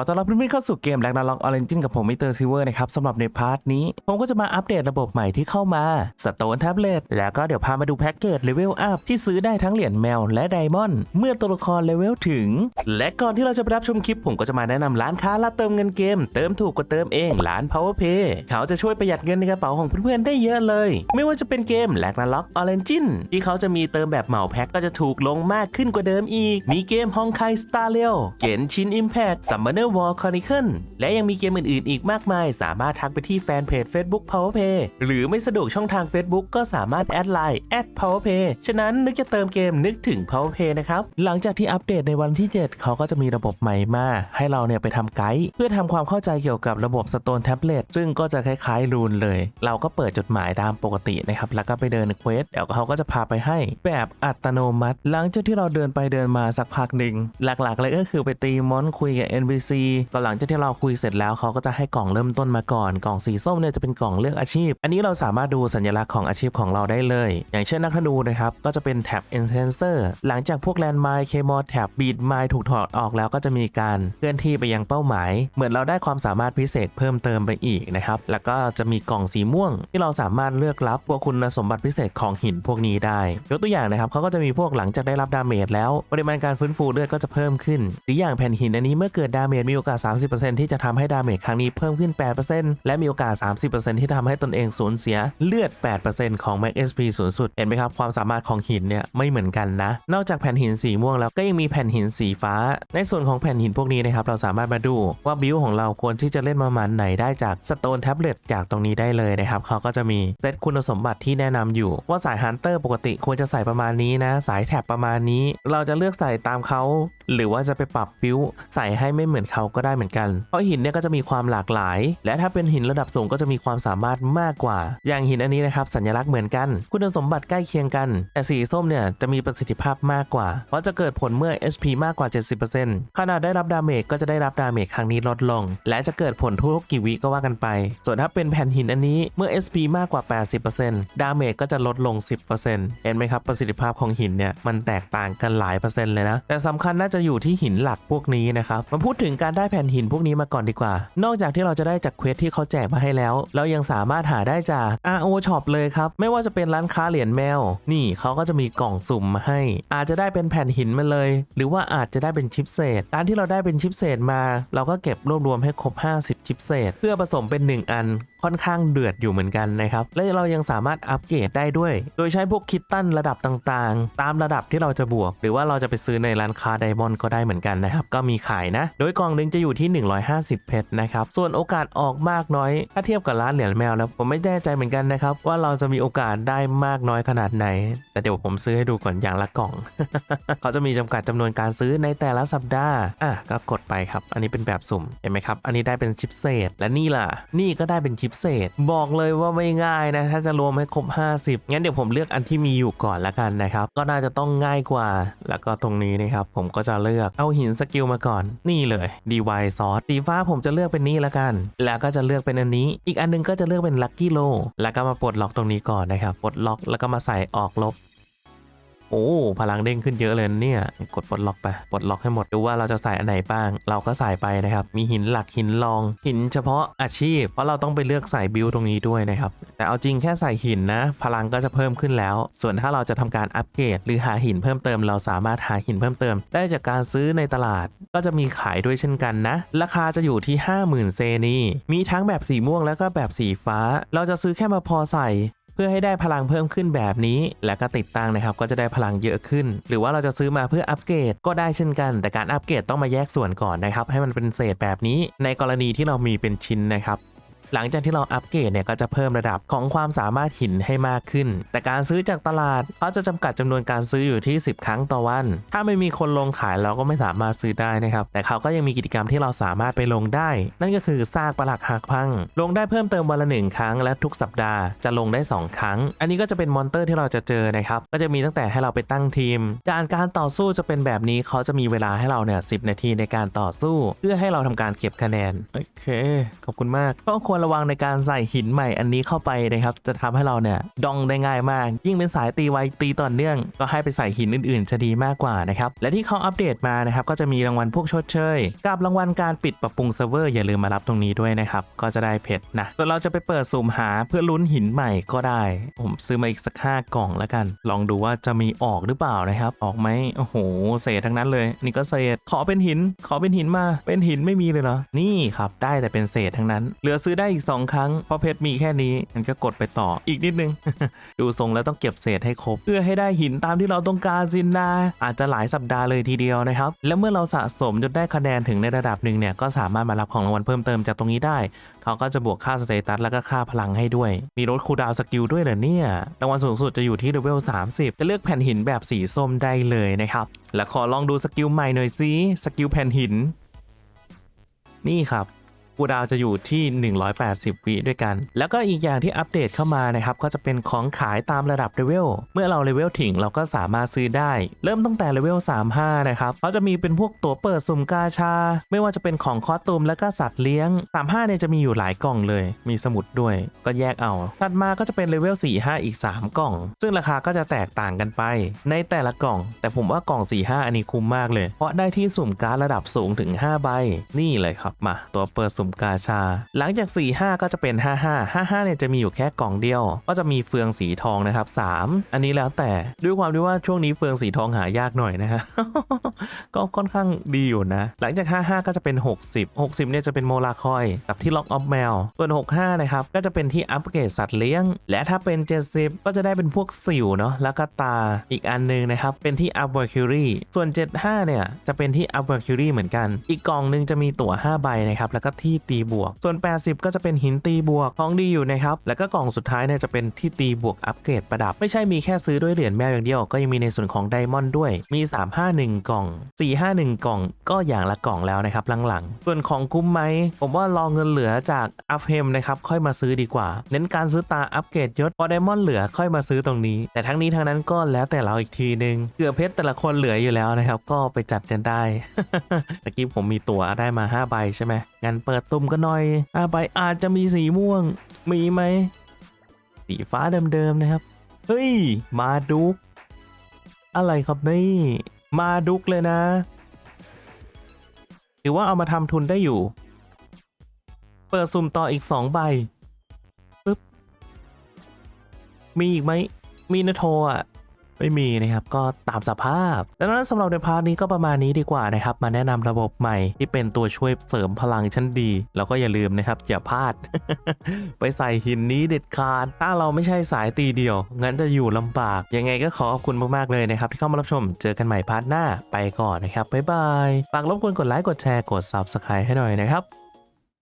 ขอต้อนรับเพื่อนๆเข้าสู่เกมแร็กนาล็อกออเรนจินกับผมมิสเตอร์ซิเวอร์นะครับสำหรับในพาร์ทนี้ ผมก็จะมาอัปเดตระบบใหม่ที่เข้ามาสโตนแท็บเล็ตแล้วก็เดี๋ยวพามาดูแพ็กเกจเลเวลอัพที่ซื้อได้ทั้งเหรียญแมวและไดมอนด์เมื่อตัวละครเลเวลถึง และก่อนที่เราจะไปรับชมคลิปผมก็จะมาแนะนำร้านค้ารับเติมเงินเกม เติมถูกกว่าเติมเองร้าน Powerpay เขาจะช่วยประหยัดเงินในกระเป๋าของเพื่อนๆได้เยอะเลย ไม่ว่าจะเป็นเกมแร็กนาล็อกออเรนจินที่เขาจะมีเติมแบบเหมาแพ็กก็จะถูกลงมากขึ้นกว่าเดิมอีกมีเกมฮองไคสตาร์เรลเกนชินอิมแพคซัมเมอร์วอลคอนิเคิลและยังมีเกมอื่นๆ อีกมากมาย สามารถทักไปที่แฟนเพจ Facebook Powerpay หรือไม่สะดวกช่องทาง Facebook ก็สามารถแอดไลน์แอด Powerpay ฉะนั้นนึกจะเติมเกมนึกถึง Powerpay นะครับ หลังจากที่อัปเดตในวันที่ 7 เขาก็จะมีระบบใหม่มา ให้เราเนี่ยไปทำไกด์เพื่อทำความเข้าใจเกี่ยวกับระบบ Stone Tablet ซึ่งก็จะคล้ายๆรูนเลย เราก็เปิดจดหมายตามปกตินะครับแล้วก็ไปเดินเควสเดี๋ยวเขาก็จะพาไปให้แบบอัตโนมัติ หลังจากที่เราเดินไปเดินมาสักพักหนึ่งหลักๆเลยก็คือไปตีมอนคุยกับ NPC ก็หลังจากที่เราคุยเสร็จแล้วเขาก็จะให้กล่องเริ่มต้นมาก่อนกล่องสีส้มเนี่ยจะเป็นกล่องเลือกอาชีพ อันนี้เราสามารถดูสัญลักษณ์ของอาชีพของเราได้เลย อย่างเช่นนักธนูนะครับก็จะเป็นแท็บ Enhancer หลังจากพวกแลนด์ไมล์เคมอลแท็บบีดไมล์ถูกถอดออกแล้วก็จะมีการเคลื่อนที่ไปยังเป้าหมาย เหมือนเราได้ความสามารถพิเศษเพิ่มเติมไปอีกนะครับแล้วก็จะมีกล่องสีม่วง ที่เราสามารถเลือกรับพวกคุณสมบัติพิเศษของหินพวกนี้ได้ยกตัวอย่างนะครับเขาก็จะมีพวกหลังจากได้รับดาเมจแล้วปริมาณการฟื้นฟูเลือดก็จะเพิ่มขึ้น หรืออย่างแผ่นหินอันนี้เมื่อเกิดดาเมจมีโอกาส 30%ที่จะทำให้ดาเมจครั้งนี้เพิ่มขึ้น 8%และมีโอกาส 30%ที่ทำให้ตนเองสูญเสียเลือด 8%ของ Max SP สูงสุด เห็นไหมครับ ความสามารถของหินเนี่ยไม่เหมือนกันนะ นอกจากแผ่นหินสีม่วงแล้วก็ยังมีแผ่นหินสีฟ้า ในส่วนของแผ่นหินพวกนี้นะครับเราสามารถมาดูว่าบิลของเราควรที่จะเล่นประมาณไหนได้จาก Stone Tablet จากตรงนี้ได้เลยนะครับเขาก็จะมีเซตคุณสมบัติที่แนะนำอยู่ ว่าสายฮันเตอร์ปกติควรจะใส่ประมาณนี้นะ สายแท็บประมาณนี้ เราจะเลือกใส่ตามเขา หรือว่าจะไปปรับบิวใส่ให้ไม่เหมือนเขาก็ได้เหมือนกัน เพราะหินเนี่ยก็จะมีความหลากหลาย และถ้าเป็นหินระดับสูงก็จะมีความสามารถมากกว่า อย่างหินอันนี้นะครับสัญลักษณ์เหมือนกัน คุณสมบัติใกล้เคียงกัน แต่สีส้มเนี่ยจะมีประสิทธิภาพมากกว่า เพราะจะเกิดผลเมื่อ HP มากกว่า 70%ขนาดได้รับดาเมจก็จะได้รับดาเมจครั้งนี้ลดลง และจะเกิดผลทุกกี่วิก็ว่ากันไป ส่วนถ้าเป็นแผ่นหินอันนี้เมื่อ SP มากกว่า 80%ดาเมจก็จะลดลง 10%เห็นไหมครับประสิทธิภาพของหินเนี่ยมันแตกต่างกันหลายเปอร์เซ็นต์เลยนะแต่สำคัญน่าจะะอยู่ที่หินหลักพวกนี้นะครับมาพูดถึงการได้แผ่นหินพวกนี้มาก่อนดีกว่า นอกจากที่เราจะได้จากเควสที่เขาแจกมาให้แล้ว เรายังสามารถหาได้จาก RO Shop เลยครับ ไม่ว่าจะเป็นร้านค้าเหรียญแมว นี่เขาก็จะมีกล่องสุ่มมาให้ อาจจะได้เป็นแผ่นหินมาเลย หรือว่าอาจจะได้เป็นชิปเศษการที่เราได้เป็นชิปเศษมา เราก็เก็บรวบรวมให้ครบ 50 ชิปเศษ เพื่อผสมเป็น 1 อันค่อนข้างเดือดอยู่เหมือนกันนะครับ และเรายังสามารถอัปเกรดได้ด้วย โดยใช้พวกคิตตันระดับต่างๆ ตามระดับที่เราจะบวก หรือว่าเราจะไปซื้อในร้านค้าไดมอนด์ก็ได้เหมือนกันนะครับ ก็มีขายนะ โดยกล่องหนึงจะอยู่ที่ 150 เพชรนะครับ ส่วนโอกาสออกมากน้อย ถ้าเทียบกับร้านเหรียญแมวแล้วผมไม่แน่ใจเหมือนกันนะครับ ว่าเราจะมีโอกาสได้มากน้อยขนาดไหน แต่เดี๋ยวผมซื้อให้ดูก่อนอย่างละกล่อง เขาจะมีจำกัดจำนวนการซื้อในแต่ละสัปดาห์อะก็กดไปครับ อันนี้เป็นแบบสุ่มเห็นไหมครับ อันนี้ได้เป็นชิปเศษ และนี่ล่ะ นี่ก็ได้เป็นชิปเศษ บอกเลยว่าไม่ง่ายนะ ถ้าจะรวมให้ครบ 50 งั้นเดี๋ยวผมเลือกอันที่มีอยู่ก่อนละกันนะครับ ก็น่าจะต้องง่ายกว่า แล้วก็ตรงนี้นะครับ ผมก็จะเลือกเอาหินสกิลมาก่อน นี่เลย DY ซอสสีฟ้าผมจะเลือกเป็นนี่ละกัน แล้วก็จะเลือกเป็นอันนี้ อีกอันหนึงก็จะเลือกเป็นลัคกี้โลแล้วก็มาปลดล็อกตรงนี้ก่อนนะครับปลดล็อกแล้วก็มาใส่ออกลบ โอ้พลังเด้งขึ้นเยอะเลยเนี่ยกดปลดล็อกไปปลดล็อกให้หมดดูว่าเราจะใส่อันไหนบ้าง เราก็ใส่ไปนะครับ มีหินหลักหินรอง หินเฉพาะอาชีพ เพราะเราต้องไปเลือกใส่บิลตรงนี้ด้วยนะครับ แต่เอาจริงแค่ใส่หินนะ พลังก็จะเพิ่มขึ้นแล้ว ส่วนถ้าเราจะทำการอัปเกรดหรือหาหินเพิ่มเติม เราสามารถหาหินเพิ่มเติม ได้จากการซื้อในตลาด ก็จะมีขายด้วยเช่นกันนะ ราคาจะอยู่ที่ 50,000 เซนีมีทั้งแบบสีม่วงแล้วก็แบบสีฟ้า เราจะซื้อแค่มาพอใส่ พื่อให้ได้พลังเพิ่มขึ้นแบบนี้ และก็ติดตั้งนะครับก็จะได้พลังเยอะขึ้น หรือว่าเราจะซื้อมาเพื่ออัปเกรดก็ได้เช่นกัน แต่การอัปเกรดต้องมาแยกส่วนก่อนนะครับให้มันเป็นเศษแบบนี้ ในกรณีที่เรามีเป็นชิ้นนะครับ หลังจากที่เราอัปเกรดเนี่ยก็จะเพิ่มระดับของความสามารถหินให้มากขึ้น แต่การซื้อจากตลาดเขาจะจำกัดจำนวนการซื้ออยู่ที่ 10 ครั้งต่อวัน ถ้าไม่มีคนลงขายเราก็ไม่สามารถซื้อได้นะครับ แต่เขาก็ยังมีกิจกรรมที่เราสามารถไปลงได้ นั่นก็คือซากปลักหักพัง ลงได้เพิ่มเติมวันละหนึ่งครั้งและทุกสัปดาห์จะลงได้ 2 ครั้ง อันนี้ก็จะเป็นมอนเตอร์ที่เราจะเจอนะครับ ก็จะมีตั้งแต่ให้เราไปตั้งทีมการการต่อสู้จะเป็นแบบนี้เขาจะมีเวลาให้เราเนี่ยสินาทีในการต่อสู้ เพื่อให้เราทำการเก็บคะแนน โอเค ขอบคุณมากก็ควรรระวังในการใส่หินใหม่อันนี้เข้าไปนะครับ จะทำให้เราเนี่ยดองได้ง่ายมาก ยิ่งเป็นสายตีไวตีต่อเนื่อง ก็ให้ไปใส่หินอื่นๆ จะดีมากกว่านะครับ และที่เขาอัปเดตมานะครับ ก็จะมีรางวัลพวกชดเชย กับรางวัลการปิดปรับปรุงเซิร์ฟเวอร์อย่าลืมมารับตรงนี้ด้วยนะครับ ก็จะได้เพชรนะส่วนเราจะไปเปิดสุ่มหาเพื่อลุ้นหินใหม่ก็ได้ ผมซื้อมาอีกสักห้ากล่องแล้วกัน ลองดูว่าจะมีออกหรือเปล่านะครับ ออกไหมโอ้โหเศษทั้งนั้นเลย นี่ก็เศษขอเป็นหิน ขอเป็นหินมา เป็นหินไม่มีเลยเหรอนี่ครับได้แต่เป็นเศษทั้งนั้น เหลือซื้อได้อีก 2 ครั้ง เพราะเพชรมีแค่นี้มันก็กดไปต่ออีกนิดนึง ดูทรงแล้วต้องเก็บเศษให้ครบ เพื่อให้ได้หินตามที่เราต้องการสินนาอาจจะหลายสัปดาห์เลยทีเดียวนะครับ และเมื่อเราสะสมจนได้คะแนนถึงในระดับหนึ่งเนี่ยก็สามารถมารับของรางวัลเพิ่มเติมจากตรงนี้ได้ เขาก็จะบวกค่าสเตตัสแล้วก็ค่าพลังให้ด้วย มีลดคูดาวสกิลด้วยเหรอเนี่ยรางวัลสูงสุดจะอยู่ที่เลเวล30 จะเลือกแผ่นหินแบบสีส้มได้เลยนะครับและขอลองดูสกิลใหม่หน่อยซิสกิลแผ่นหิน นี่ครับ คูดาวจะอยู่ที่ 180 วิด้วยกัน แล้วก็อีกอย่างที่อัปเดตเข้ามานะครับ ก็จะเป็นของขายตามระดับเลเวล เมื่อเราเลเวลถึงเราก็สามารถซื้อได้ เริ่มตั้งแต่เลเวล 35 นะครับเขาจะมีเป็นพวกตั๋วเปิดสุ่มกาชา ไม่ว่าจะเป็นของคอสตูมและก็สัตว์เลี้ยง 35 เนี่ยจะมีอยู่หลายกล่องเลย มีสมุดด้วย ก็แยกเอา ถัดมาก็จะเป็นเลเวล 45 อีก 3 กล่อง ซึ่งราคาก็จะแตกต่างกันไป ในแต่ละกล่อง แต่ผมว่ากล่อง 45 อันนี้คุ้มมากเลย เพราะได้ที่สุ่มการ์ดระดับสูงถึง 5 ใบ นี่เลยครับ มา ตัวเปิดสุ่มกาชา หลังจาก 45 ก็จะเป็น 55 55เนี่ยจะมีอยู่แค่กล่องเดียว ก็จะมีเฟืองสีทองนะครับ 3 อันนี้แล้วแต่ด้วยความที่ว่าช่วงนี้เฟืองสีทองหายากหน่อยนะฮะก็ค่อนข้างดีอยู่นะ หลังจาก 55 ก็จะเป็น 60 60 เนี่ยจะเป็นโมลาคอยกับที่ล็อกออฟแมวส่วน 65 นะครับ ก็จะเป็นที่อัปเกรดสัตว์เลี้ยง และถ้าเป็น 70 ก็จะได้เป็นพวกสิวเนาะแล้วก็ตาอีกอันหนึงนะครับ เป็นที่อัพเวอร์คิวรีส่วน 75 เนี่ยจะเป็นที่อัพเวอร์คิวรีเหมือนกัน อีกกล่องหนึงจะมีตั๋ว 5 ใบนะครับแล้วก็ที่ตีบวก ส่วน 80 ก็จะเป็นหินตีบวกของดีอยู่นะครับ แล้วก็กล่องสุดท้ายเนี่ยจะเป็นที่ตีบวกอัปเกรดประดับ ไม่ใช่มีแค่ซื้อด้วยเหรียญแมวอย่างเดียว ก็ยังมีในส่วนของไดมอนด์ด้วย มี 351 กล่อง 451 กล่อง ก็อย่างละกล่องแล้วนะครับหลังๆ ส่วนของคุ้มไหม ผมว่ารอเงินเหลือจากอัพเฮมนะครับ ค่อยมาซื้อดีกว่า เน้นการซื้อตาอัปเกรดยศ พอไดมอนด์เหลือค่อยมาซื้อตรงนี้ แต่ทั้งนี้ทั้งนั้นก็แล้วแต่เราอีกทีนึง เกือเพชรแต่ละคนเหลืออยู่แล้วนะครับ ก็ไปจัดกันได้ ตะกี้ผมมีตั๋วได้มา 5 ใบใช่ไหมงั้นเปิดตุ่มกันหน่อย5ใบอาจจะมีสีม่วง มีไหม สีฟ้าเดิมๆนะครับ เฮ้ย มาดุก อะไรครับนี่ มาดุกเลยนะถือว่าเอามาทำทุนได้อยู่ เปิดสุ่มต่ออีก2ใบปึ๊บ มีอีกไหม มีนะโทอะ ไม่มีนะครับก็ตามสภาพ ดังนั้นสำหรับในพาร์ทนี้ก็ประมาณนี้ดีกว่านะครับ มาแนะนำระบบใหม่ที่เป็นตัวช่วยเสริมพลังชั้นดี แล้วก็อย่าลืมนะครับอย่าพลาด ไปใส่หินนี้เด็ดขาด ถ้าเราไม่ใช่สายตีเดียว งั้นจะอยู่ลำบาก ยังไงก็ขอขอบคุณมากๆเลยนะครับ ที่เข้ามารับชมเจอกันใหม่พาร์ทหน้าไปก่อนนะครับบ๊ายบายฝากรบกวนกดไลค์กดแชร์กด Subscribe ให้หน่อยนะครับ